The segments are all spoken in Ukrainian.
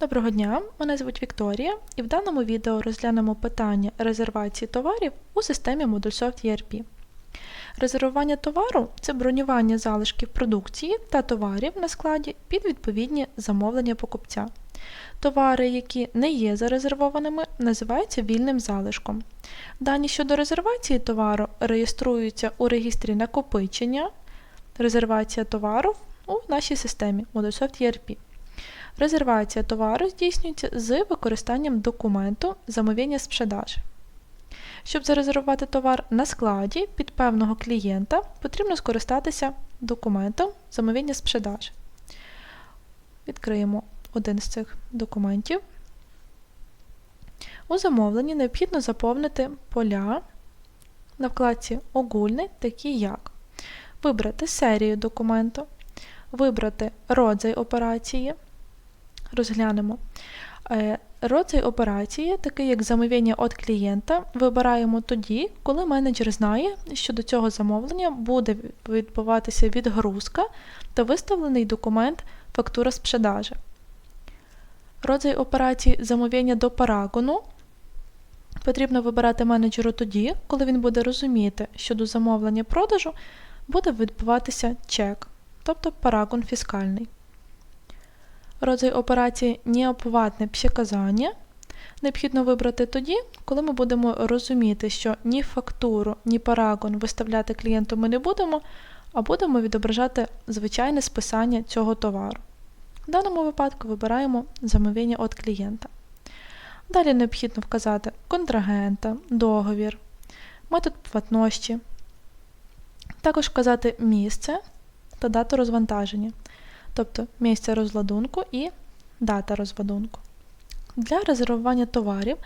Доброго дня, мене звуть Вікторія, і в даному відео розглянемо питання резервації товарів у системі ModulSoft ERP. Резервування товару це бронювання залишків продукції та товарів на складі під відповідні замовлення покупця. Товари, які не є зарезервованими, називаються вільним залишком. Дані щодо резервації товару реєструються у регістрі накопичення, резервація товару у нашій системі ModulSoft ERP. Резервація товару здійснюється з використанням документу замовлення з продажі. Щоб зарезервувати товар на складі під певного клієнта, потрібно скористатися документом замовлення з продажі. Відкриємо один з цих документів. У замовленні необхідно заповнити поля на вкладці Огульний, такі як вибрати серію документу, вибрати родзай операції. Розглянемо. Е, Родзай операції, такий як замовлення від клієнта, вибираємо тоді, коли менеджер знає, що до цього замовлення буде відбуватися відгрузка та виставлений документ фактура з продажі. Родзай операції замовлення до парагону потрібно вибирати менеджеру тоді, коли він буде розуміти, що до замовлення продажу буде відбуватися чек, тобто парагон фіскальний. Роdzaj операції неоплатне przekazання необхідно вибрати тоді, коли ми будемо розуміти, що ні фактуру, ні парагон виставляти клієнту ми не будемо, а будемо відображати звичайне списання цього товару. В даному випадку вибираємо замовлення від клієнта. Далі необхідно вказати контрагента, договір, метод платності, також вказати місце та дату розвантаження тобто місце розладунку і дата розладунку. Для резервування товарів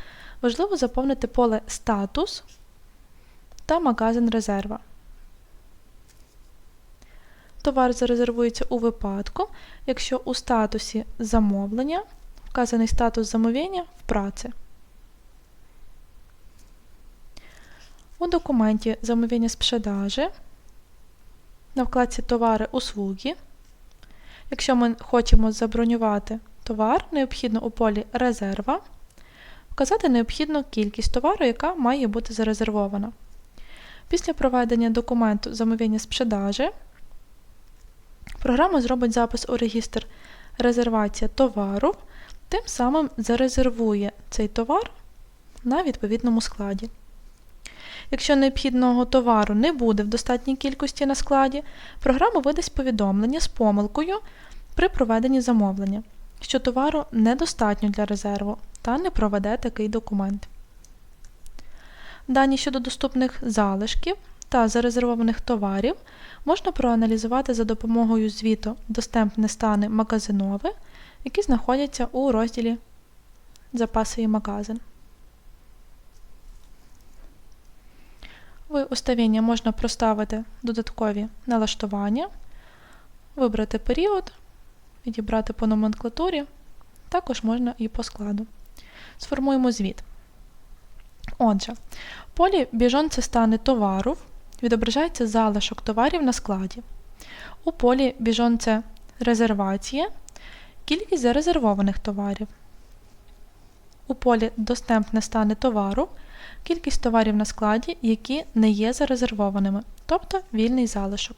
важливо заповнити поле Статус та магазин резерва. Товар зарезервується у випадку, якщо у статусі замовлення вказаний статус замовлення в праці. У документі замовлення з продажі на вкладці Товари услуги Якщо ми хочемо забронювати товар, необхідно у полі Резерва вказати необхідну кількість товару, яка має бути зарезервована. Після проведення документу замовлення з продажі програма зробить запис у регістр резервація товару, тим самим зарезервує цей товар на відповідному складі. Якщо необхідного товару не буде в достатній кількості на складі, програма видасть повідомлення з помилкою при проведенні замовлення, що товару недостатньо для резерву та не проведе такий документ. Дані щодо доступних залишків та зарезервованих товарів можна проаналізувати за допомогою звіту Достемпне стани магазинове, які знаходяться у розділі Запаси і магазин. В уставіння можна проставити додаткові налаштування, вибрати період, відібрати по номенклатурі, також можна і по складу. Сформуємо звіт. Отже, в полі біжон це стане товару, відображається залишок товарів на складі. У полі біжон це резервація, кількість зарезервованих товарів. У полі достемпне стане товару кількість товарів на складі, які не є зарезервованими, тобто вільний залишок.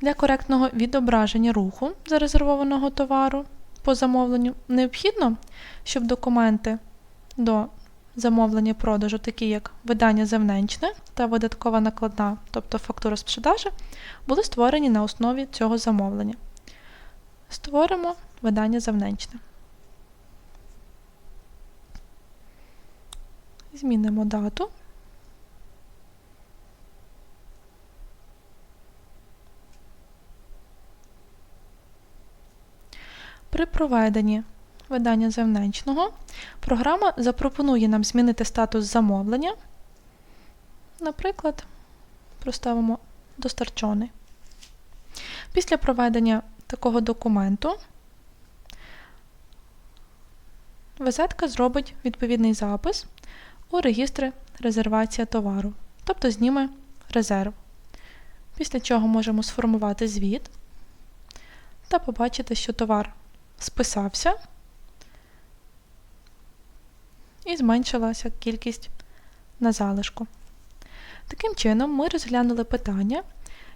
Для коректного відображення руху зарезервованого товару по замовленню необхідно, щоб документи до замовлення продажу, такі як видання земненчне та видаткова накладна, тобто фактура з були створені на основі цього замовлення. Створимо видання земненчне. Змінимо дату. При проведенні видання земненчного програма запропонує нам змінити статус замовлення. Наприклад, проставимо достарчений. Після проведення такого документу визетка зробить відповідний запис у регістри резервація товару, тобто зніме резерв. Після чого можемо сформувати звіт та побачити, що товар списався і зменшилася кількість на залишку. Таким чином, ми розглянули питання,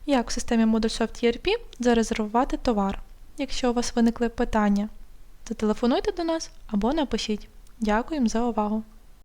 як в системі ModuleSoft ERP зарезервувати товар. Якщо у вас виникли питання, зателефонуйте до нас або напишіть. Дякуємо за увагу!